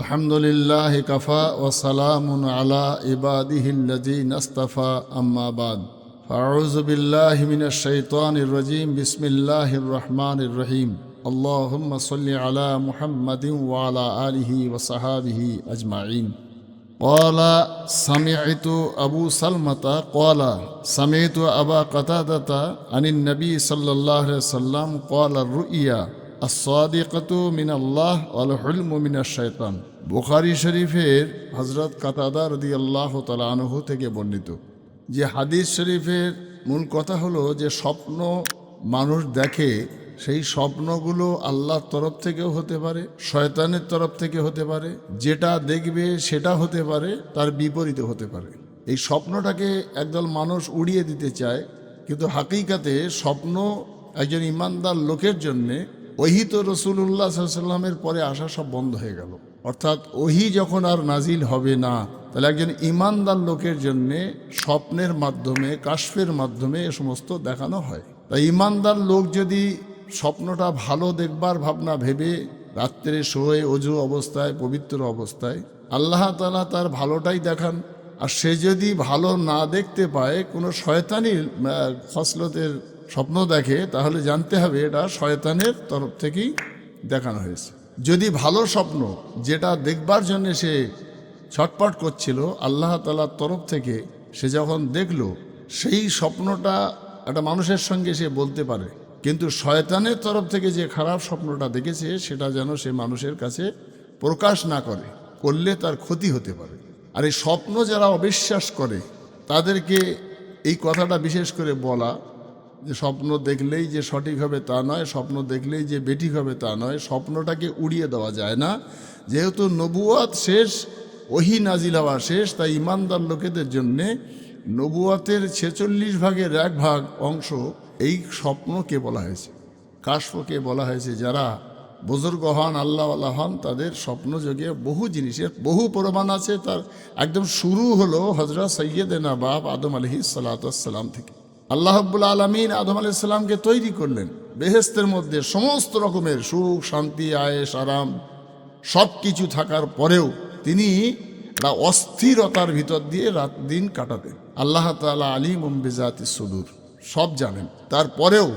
الحمد لله كفى وسلام على عباده الذين اصطفى أما بعد فأعوذ بالله من الشيطان الرجيم بسم الله الرحمن الرحيم اللهم صل على محمد وعلى آله وصحابه أجمعين قال سمعت أبو سلمة قال سمعت أبا قتادة عن النبي صلى الله عليه وسلم قال الرؤيا الصادقة من الله والحلم من الشيطان বুখারী শরীফের হজরত কাতাদা রদি আল্লাহ তালানহু থেকে বর্ণিত যে হাদিস শরীফের মূল কথা হলো যে স্বপ্ন মানুষ দেখে, সেই স্বপ্নগুলো আল্লাহর তরফ থেকেও হতে পারে, শয়তানের তরফ থেকে হতে পারে, যেটা দেখবে সেটা হতে পারে, তার বিপরীতে হতে পারে। এই স্বপ্নটাকে একদল মানুষ উড়িয়ে দিতে চায়, কিন্তু হাকিকাতে স্বপ্ন একজন ইমানদার লোকের জন্যে ওহি তো রসুল্লাহ সাল্লামের পরে আসা সব বন্ধ হয়ে গেল। অর্থাৎ ওহি যখন আর নাজিল হবে না তাহলে একজন ইমানদার লোকের জন্যে স্বপ্নের মাধ্যমে কাশফের মাধ্যমে এ সমস্ত দেখানো হয়। তাই ইমানদার লোক যদি স্বপ্নটা ভালো দেখবার ভাবনা ভেবে রাত্রে শোয়ে অজু অবস্থায় পবিত্র অবস্থায় আল্লাহ তালা তার ভালোটাই দেখান। আর সে যদি ভালো না দেখতে পায় কোনো শয়তানির আহ, ফসলতের স্বপ্ন দেখে, তাহলে জানতে হবে এটা শয়তানের তরফ থেকেই দেখানো হয়েছে। যদি ভালো স্বপ্ন যেটা দেখবার জন্য সে ছটপট করছিল, আল্লাহ তালার তরফ থেকে সে যখন দেখল, সেই স্বপ্নটা একটা মানুষের সঙ্গে সে বলতে পারে। কিন্তু শয়তানের তরফ থেকে যে খারাপ স্বপ্নটা দেখেছে, সেটা যেন সে মানুষের কাছে প্রকাশ না করে, করলে তার ক্ষতি হতে পারে। আর এই স্বপ্ন যারা অবিশ্বাস করে, তাদেরকে এই কথাটা বিশেষ করে বলা যে স্বপ্ন দেখলেই যে সঠিক হবে তা নয়, স্বপ্ন দেখলেই যে বেঠিক হবে তা নয়, স্বপ্নটাকে উড়িয়ে দেওয়া যায় না। যেহেতু নবুয়াত শেষ, ওহি নাজিল হওয়া শেষ, তাই ইমানদার লোকেদের জন্যে নবুয়াতের ছেচল্লিশ ভাগের এক ভাগ অংশ এই স্বপ্নকে বলা হয়েছে, কাশফকে বলা হয়েছে। যারা বুজুর্গ হন, আল্লাহওয়ালা হন, তাদের স্বপ্ন যোগে বহু জিনিসের বহু প্রমাণ আছে। তার একদম শুরু হলো হজরত সৈয়দেনা বাপ আদম আলহি সালাতাম থেকে। আল্লাহ আব্বুল আলমিন আদম আলাইসাল্লামকে তৈরি করলেন বেহেস্তের মধ্যে সমস্ত রকমের সুখ, শান্তি আয়েস আরাম সব কিছু থাকার পরেও তিনি অস্থিরতার ভিতর দিয়ে রাত দিন কাটাতেন। আল্লাহ তালা আলী মুম্বিজাতি সুদূর, সব জানেন। তারপরেও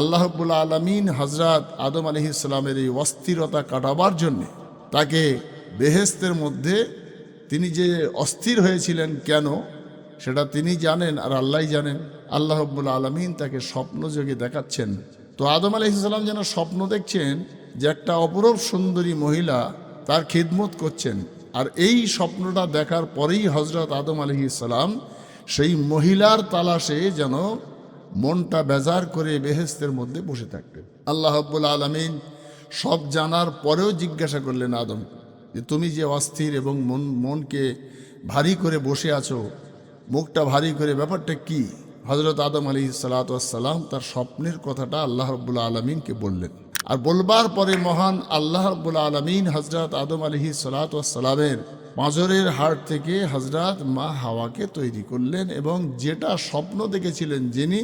আল্লাহবুল্লা আলমিন হজরত আদম আলহি ইসলামের এই অস্থিরতা কাটাবার জন্যে তাকে বেহেস্তের মধ্যে তিনি যে অস্থির হয়েছিলেন কেন, সেটা তিনি জানেন আর আল্লাহ জানেন। আল্লাহ রব্বুল আলমিন তাকে স্বপ্ন যোগে দেখাচ্ছেন। তো আদম আলহিসাল্লাম যেন স্বপ্ন দেখছেন যে একটা অপরূপ সুন্দরী মহিলা তার খিদমত করছেন। আর এই স্বপ্নটা দেখার পরেই হজরত আদম আলহিসাল্লাম সেই মহিলার তালাশে যেন মনটা বেজার করে বেহেস্তের মধ্যে বসে থাকতেন আল্লাহ রব্বুল আলমিন সব জানার পরেও জিজ্ঞাসা করলেন আদম যে, তুমি যে অস্থির এবং মন, মনকে ভারী করে বসে আছো, মুখটা ভারী করে, ব্যাপারটা কি? হজরত আদম আলী সালাতাম তার স্বপ্নের কথাটা আল্লাহ রব্বুল আলমিনকে বললেন। আর বলবার পরে মহান আল্লাহ রব্বুল আলমিন হজরত আদম আলহি সালাতামের মাজরের হাট থেকে হজরত মা হাওয়াকে তৈরি করলেন এবং যেটা স্বপ্ন দেখেছিলেন যিনি,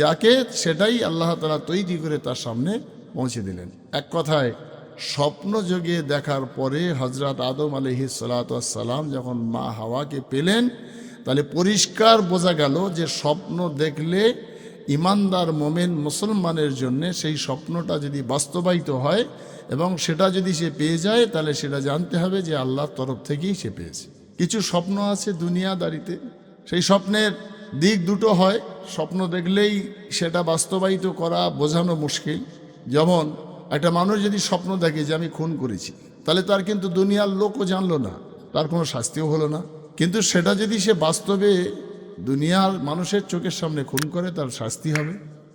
যাকে সেটাই আল্লাহ তালা তৈরি করে তার সামনে পৌঁছে দিলেন। এক কথায়, স্বপ্ন যোগে দেখার পরে হজরত আদম আলহি সালাতাম যখন মা হাওয়াকে পেলেন তাহলে পরিষ্কার বোঝা গেল যে স্বপ্ন দেখলে ইমানদার মোমেন মুসলমানের জন্যে সেই স্বপ্নটা যদি বাস্তবায়িত হয় এবং সেটা যদি সে পেয়ে যায়, তাহলে সেটা জানতে হবে যে আল্লাহর তরফ থেকেই সে পেয়েছে। কিছু স্বপ্ন আছে দুনিয়াদারিতে। সেই স্বপ্নের দিক দুটো হয়। স্বপ্ন দেখলেই সেটা বাস্তবায়িত করা বোঝানো মুশকিল। যেমন, একটা মানুষ যদি স্বপ্ন দেখে যে আমি খুন করেছি, তাহলে তার কিন্তু দুনিয়ার লোকও জানলো না। তার কোনো শাস্তিও হলো না। কিন্তু সেটা যদি সে বাস্তবে দুনিয়ার মানুষের চোখের সামনে খুন করে, তার শাস্তি হবে,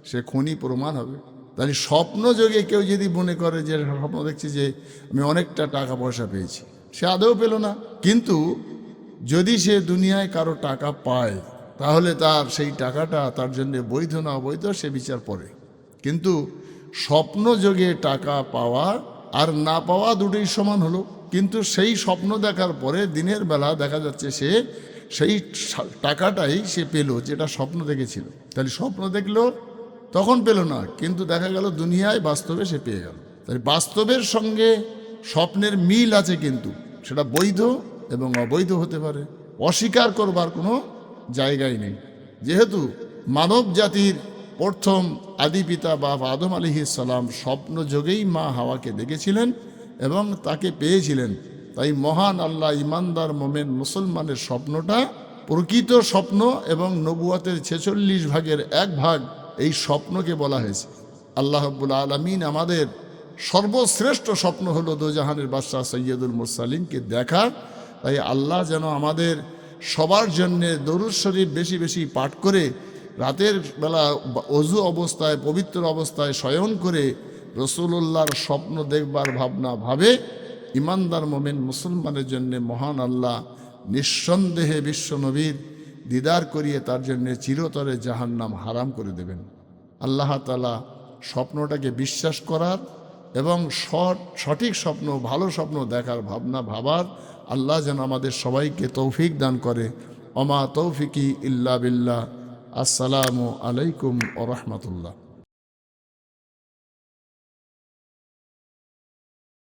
সে খুনই প্রমাণ হবে। তাহলে স্বপ্ন যোগে কেউ যদি মনে করে যে স্বপ্ন দেখছি যে, আমি অনেকটা টাকা পয়সা পেয়েছি, সে আদৌ পেল না। কিন্তু যদি সে দুনিয়ায় কারও টাকা পায়, তাহলে তার সেই টাকাটা তার জন্য বৈধ না অবৈধ, সে বিচার পড়ে কিন্তু স্বপ্ন যোগে টাকা পাওয়া আর না পাওয়া দুটোই সমান হলো। কিন্তু সেই স্বপ্ন দেখার পরে দিনের বেলা দেখা যাচ্ছে সে সেই টাকাটাই সে পেল, যেটা স্বপ্ন দেখেছিল। তাহলে স্বপ্ন দেখল, তখন পেল না, কিন্তু দেখা গেল দুনিয়ায় বাস্তবে সে পেয়ে গেল। তাই বাস্তবের সঙ্গে স্বপ্নের মিল আছে কিন্তু, সেটা বৈধ এবং অবৈধ হতে পারে। অস্বীকার করবার কোনো জায়গাই নেই। যেহেতু মানব জাতির প্রথম আদি পিতা বাপ আদম আলী সালাম স্বপ্ন যোগেই মা হাওয়াকে দেখেছিলেন এবং তাকে পেয়েছিলেন। তাই মহান আল্লাহ ইমানদার মোমেন মুসলমানের স্বপ্নটা প্রকৃত স্বপ্ন এবং নবুয়াতের ছেচল্লিশ ভাগের এক ভাগ এই স্বপ্নকে বলা হয়েছে। আল্লাহ রব্বুল আলমিন আমাদের সর্বশ্রেষ্ঠ স্বপ্ন হলো দোজাহানের বাদশাহ সৈয়দুল মুরসালিমকে দেখা। তাই আল্লাহ যেন আমাদের সবার জন্যে দরুদ শরীফ বেশি বেশি পাঠ করে রাতের বেলা অজু অবস্থায়, পবিত্র অবস্থায় শয়ন করে রসুল্লাহর স্বপ্ন দেখবার ভাবনা ভাবে ইমানদার মোমেন মুসলমানের জন্য মহান আল্লাহ নিঃসন্দেহে বিশ্ব নবীর দিদার করিয়ে তার জন্য চিরতরে জাহান্নাম হারাম করে দেবেন। আল্লাহ তালা স্বপ্নটাকে বিশ্বাস করার এবং সঠিক স্বপ্ন, ভালো স্বপ্ন দেখার ভাবনা ভাবার আল্লাহ যেন আমাদের সবাইকে তৌফিক দান করে। অমা তৌফিকি ইল্লা বিল্লাহ। আসসালামু আলাইকুম ও